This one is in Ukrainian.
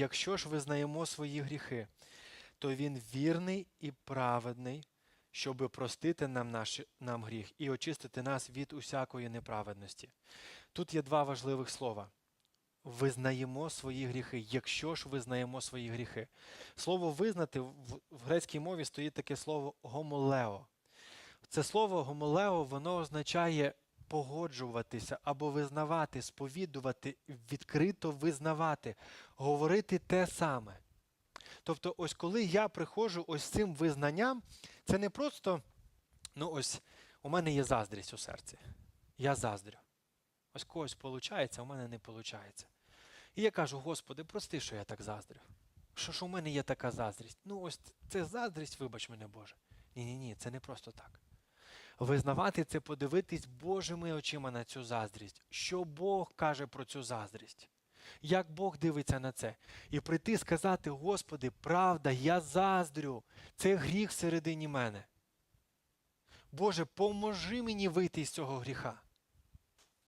Якщо ж визнаємо свої гріхи, то він вірний і праведний, щоби простити нам, наш, нам гріх і очистити нас від усякої неправедності. Тут є два важливих слова. Визнаємо свої гріхи, якщо ж визнаємо свої гріхи. Слово визнати в грецькій мові стоїть таке слово гомолео. Це слово гомолео воно означає погоджуватися або визнавати, сповідувати, відкрито визнавати, говорити те саме. Тобто, ось коли я приходжу ось цим визнанням, це не просто, ну ось у мене є заздрість у серці. Я заздрю. Ось когось виходить, а у мене не виходить. І я кажу, Господи, прости, що я так заздрю. Що ж у мене є така заздрість? Ну, ось це заздрість, вибач мене, Боже. Ні, ні, ні, це не просто так. Визнавати це подивитись Божими очима на цю заздрість. Що Бог каже про цю заздрість? Як Бог дивиться на це? І прийти сказати, Господи, правда, я заздрю. Це гріх всередині мене. Боже, поможи мені вийти з цього гріха.